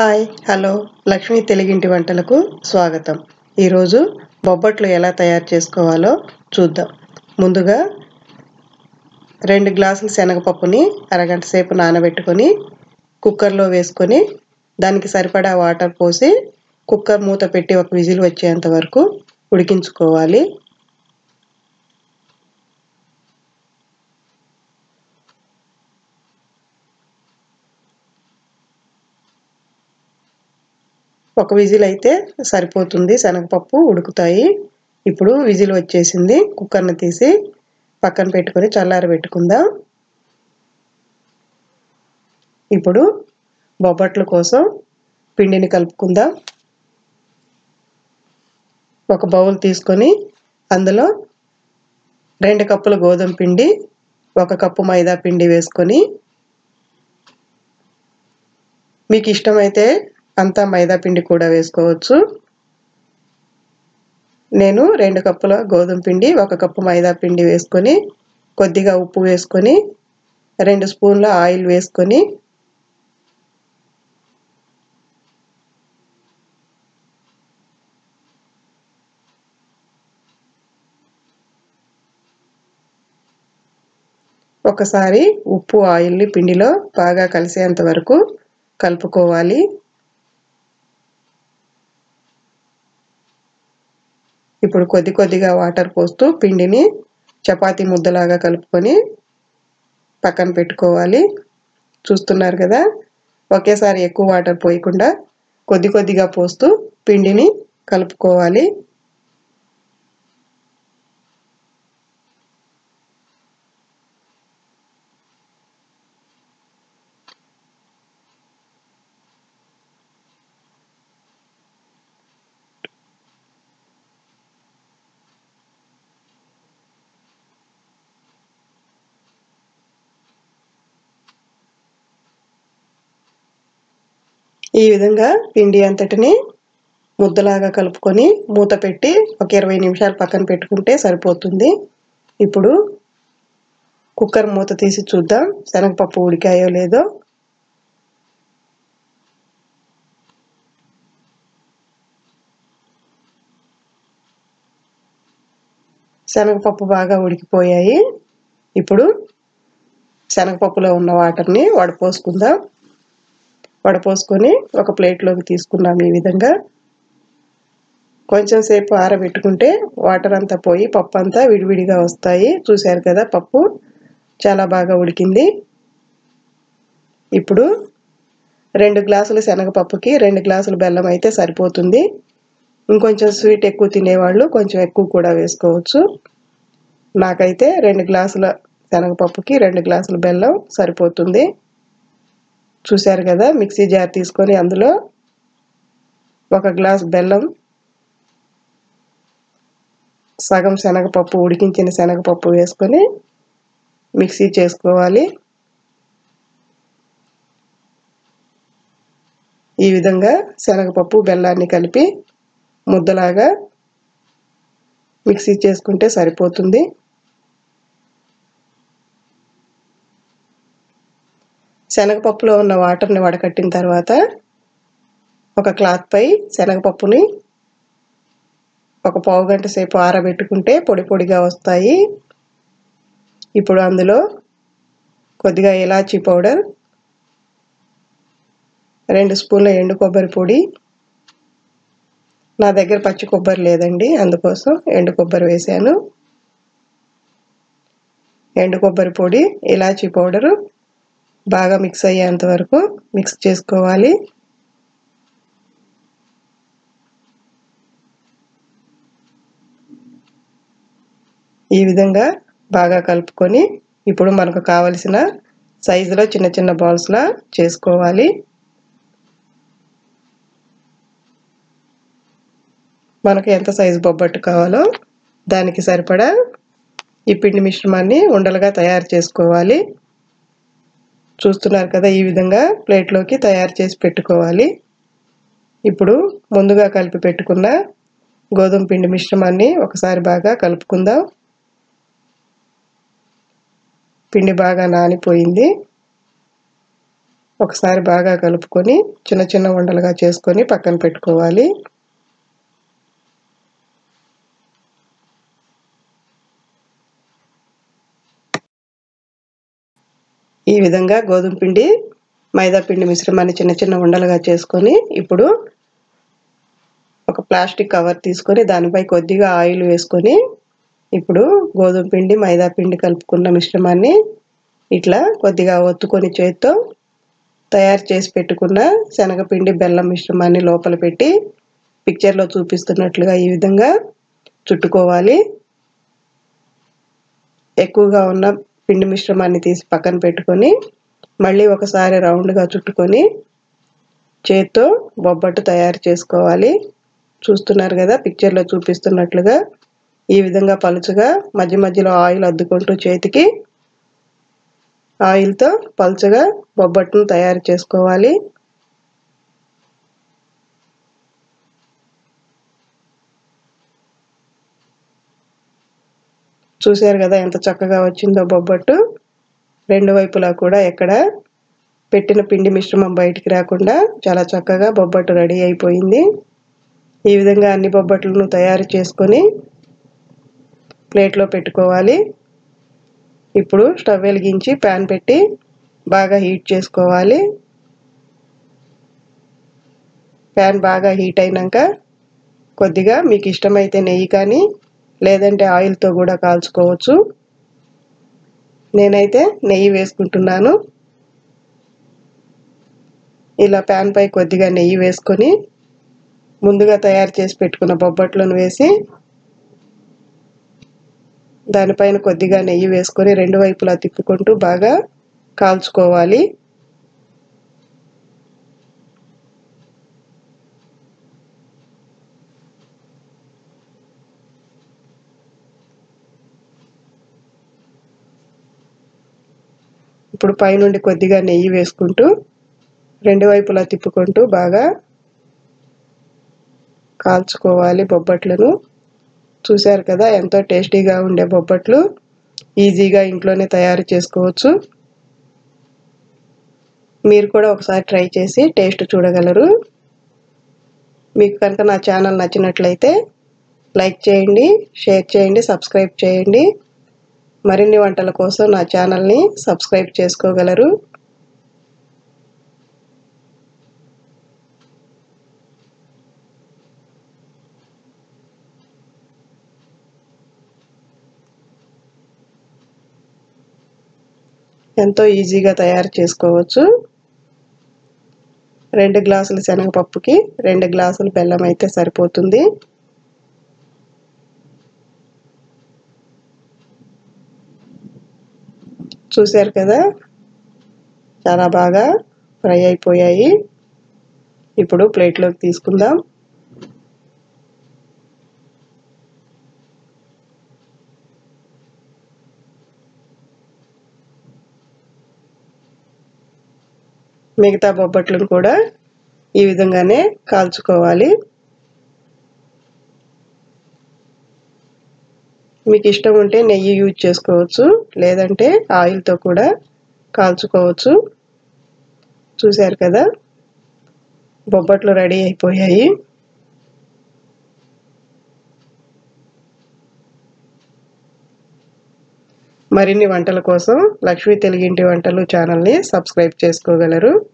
Hi hello. Lakshmi తెలుగింటి వంటలకు స్వాగతం. ఈరోజు బొబ్బట్లు ఎలా తయారు చేసుకోవాలో చూద్దాం. ముందుగా రెండు గ్లాసుల శనగపప్పుని అరగంట సేపు నానబెట్టుకొని కుక్కర్లో వేసుకొని దానికి సరిపడా వాటర్ పోసి కుక్కర్ మూత పెట్టి ఒక విజిల్ వచ్చేంత వరకు ఉడికించుకోవాలి. ఒక విజిల్ అయితే సరిపోతుంది. శనగపప్పు ఉడుకుతాయి. ఇప్పుడు విజిల్ వచ్చేసింది. కుక్కర్ని తీసి పక్కన పెట్టుకొని చల్లారి పెట్టుకుందాం. ఇప్పుడు బొబ్బట్ల కోసం పిండిని కలుపుకుందాం. ఒక బౌల్ తీసుకొని అందులో రెండు కప్పుల గోధుమ పిండి ఒక కప్పు మైదా పిండి వేసుకొని మీకు ఇష్టమైతే అంతా మైదా పిండి కూడా వేసుకోవచ్చు. నేను రెండు కప్పుల గోధుమ పిండి ఒక కప్పు మైదా పిండి వేసుకొని కొద్దిగా ఉప్పు వేసుకొని రెండు స్పూన్ల ఆయిల్ వేసుకొని ఒకసారి ఉప్పు ఆయిల్ని పిండిలో బాగా కలిసేంత వరకు కలుపుకోవాలి. ఇప్పుడు కొద్ది కొద్దిగా వాటర్ పోస్తూ పిండిని చపాతీ ముద్దలాగా కలుపుకొని పక్కన పెట్టుకోవాలి. చూస్తున్నారు కదా? ఒకేసారి ఎక్కువ వాటర్ పోయకుండా కొద్ది కొద్దిగా పోస్తూ పిండిని కలుపుకోవాలి. ఈ విధంగా పిండి అంతటిని ముద్దలాగా కలుపుకొని మూత పెట్టి ఒక ఇరవై నిమిషాలు పక్కన పెట్టుకుంటే సరిపోతుంది. ఇప్పుడు కుక్కర్ మూత తీసి చూద్దాం. శనగపప్పు ఉడికాయో లేదో. శనగపప్పు బాగా ఉడికిపోయాయి. ఇప్పుడు శనగపప్పులో ఉన్న వాటర్ని వడపోసుకుందాం వడపోసుకొని ఒక ప్లేట్లోకి తీసుకున్నాం ఈ విధంగా. కొంచెం సేపు ఆరబెట్టుకుంటే వాటర్ అంతా పోయి పప్పు అంతా విడివిడిగా వస్తాయి. చూశారు కదా పప్పు చాలా బాగా ఉడికింది. ఇప్పుడు రెండు గ్లాసులు శనగపప్పుకి రెండు గ్లాసులు బెల్లం అయితే సరిపోతుంది. ఇంకొంచెం స్వీట్ ఎక్కువ తినేవాళ్ళు కొంచెం ఎక్కువ కూడా వేసుకోవచ్చు. నాకైతే రెండు గ్లాసుల శనగపప్పుకి రెండు గ్లాసుల బెల్లం సరిపోతుంది. చూశారు కదా మిక్సీ జార్ తీసుకొని అందులో ఒక గ్లాస్ బెల్లం సగం శనగపప్పు ఉడికించిన శనగపప్పు వేసుకొని మిక్సీ చేసుకోవాలి. ఈ విధంగా శనగపప్పు బెల్లాన్ని కలిపి ముద్దలాగా మిక్సీ చేసుకుంటే సరిపోతుంది. శనగపప్పులో ఉన్న వాటర్ని వడకట్టిన తర్వాత ఒక క్లాత్పై శనగపప్పుని ఒక పావు గంట సేపు ఆరబెట్టుకుంటే పొడి పొడిగా వస్తాయి. ఇప్పుడు అందులో కొద్దిగా ఇలాచీ పౌడర్ రెండు స్పూన్ల ఎండు కొబ్బరి పొడి. నా దగ్గర పచ్చి కొబ్బరి లేదండి అందుకోసం ఎండు కొబ్బరి వేసాను ఎండు కొబ్బరి పొడి ఇలాచీ పౌడరు బాగా మిక్స్ అయ్యేంత వరకు మిక్స్ చేసుకోవాలి. ఈ విధంగా బాగా కలుపుకొని ఇప్పుడు మనకు కావలసిన సైజులో చిన్న చిన్న బాల్స్లా చేసుకోవాలి. మనకు ఎంత సైజు బొబ్బట్టు కావాలో దానికి సరిపడా ఈ పిండి మిశ్రమాన్ని ఉండలుగా తయారు చేసుకోవాలి. చూస్తున్నారు కదా ఈ విధంగా ప్లేట్లోకి తయారు చేసి పెట్టుకోవాలి. ఇప్పుడు ముందుగా కలిపి పెట్టుకున్న గోధుమ పిండి మిశ్రమాన్ని ఒకసారి బాగా కలుపుకుందాం. పిండి బాగా నానిపోయింది. ఒకసారి బాగా కలుపుకొని చిన్న చిన్న ఉండలుగా చేసుకొని పక్కన పెట్టుకోవాలి. ఈ విధంగా గోధుమ పిండి మైదా పిండి మిశ్రమాన్ని చిన్న చిన్న ఉండలుగా చేసుకొని ఇప్పుడు ఒక ప్లాస్టిక్ కవర్ తీసుకొని దానిపై కొద్దిగా ఆయిల్ వేసుకొని ఇప్పుడు గోధుమ పిండి మైదా పిండి కలుపుకున్న మిశ్రమాన్ని ఇట్లా కొద్దిగా ఒత్తుకొని చేత్తో తయారు చేసి పెట్టుకున్న శనగపిండి బెల్లం మిశ్రమాన్ని లోపల పెట్టి పిక్చర్లో చూపిస్తున్నట్లుగా ఈ విధంగా చుట్టుకోవాలి. ఎక్కువగా ఉన్న పిండి మిశ్రమాన్ని తీసి పక్కన పెట్టుకొని మళ్ళీ ఒకసారి రౌండ్గా చుట్టుకొని చేత్తో బొబ్బట్టు తయారు చేసుకోవాలి. చూస్తున్నారు కదా పిక్చర్లో చూపిస్తున్నట్లుగా ఈ విధంగా పలుచగా మధ్య మధ్యలో ఆయిల్ అద్దుకుంటూ చేతికి ఆయిల్తో పలుచగా బొబ్బట్టును తయారు చేసుకోవాలి. చూశారు కదా ఎంత చక్కగా వచ్చిందో బొబ్బట్టు. రెండు వైపులా కూడా ఎక్కడ పెట్టిన పిండి మిశ్రమం బయటికి రాకుండా చాలా చక్కగా బొబ్బట్టు రెడీ అయిపోయింది. ఈ విధంగా అన్ని బొబ్బట్లను తయారు చేసుకొని ప్లేట్లో పెట్టుకోవాలి. ఇప్పుడు స్టవ్ వెలిగించి ప్యాన్ పెట్టి బాగా హీట్ చేసుకోవాలి. ప్యాన్ బాగా హీట్ అయినాక కొద్దిగా మీకు ఇష్టమైతే నెయ్యి కానీ లేదంటే ఆయిల్తో కూడా కాల్చుకోవచ్చు. నేనైతే నెయ్యి వేసుకుంటున్నాను. ఇలా ప్యాన్ పై కొద్దిగా నెయ్యి వేసుకొని ముందుగా తయారు చేసి పెట్టుకున్న బొబ్బట్లను వేసి దానిపైన కొద్దిగా నెయ్యి వేసుకొని రెండు వైపులా తిప్పుకుంటూ బాగా కాల్చుకోవాలి. ఇప్పుడు పైనుండి కొద్దిగా నెయ్యి వేసుకుంటూ రెండు వైపులా తిప్పుకుంటూ బాగా కాల్చుకోవాలి బొబ్బట్లను. చూశారు కదా ఎంతో టేస్టీగా ఉండే బొబ్బట్లు. ఈజీగా ఇంట్లోనే తయారు చేసుకోవచ్చు. మీరు కూడా ఒకసారి ట్రై చేసి టేస్ట్ చూడగలరు. మీకు కనుక నా ఛానల్ నచ్చినట్లయితే లైక్ చేయండి షేర్ చేయండి సబ్స్క్రైబ్ చేయండి. మరిన్ని వంటల కోసం నా ఛానల్ని సబ్స్క్రైబ్ చేసుకోగలరు. ఎంతో ఈజీగా తయారు చేసుకోవచ్చు. రెండు గ్లాసులు శనగపప్పుకి రెండు గ్లాసులు బెల్లం అయితే సరిపోతుంది. చూశారు కదా? చాలా బాగా ఫ్రై అయిపోయాయి. ఇప్పుడు ప్లేట్లోకి తీసుకుందాం. మిగతా బొబ్బట్లను కూడా ఈ విధంగానే కాల్చుకోవాలి. మీకు ఇష్టం ఉంటే నెయ్యి యూజ్ చేసుకోవచ్చు లేదంటే ఆయిల్తో కూడా కాల్చుకోవచ్చు. చూశారు కదా? బొబ్బట్లు రెడీ అయిపోయాయి. మరిన్ని వంటల కోసం లక్ష్మీ తెలుగింటి వంటలు ఛానల్ని సబ్స్క్రైబ్ చేసుకోగలరు.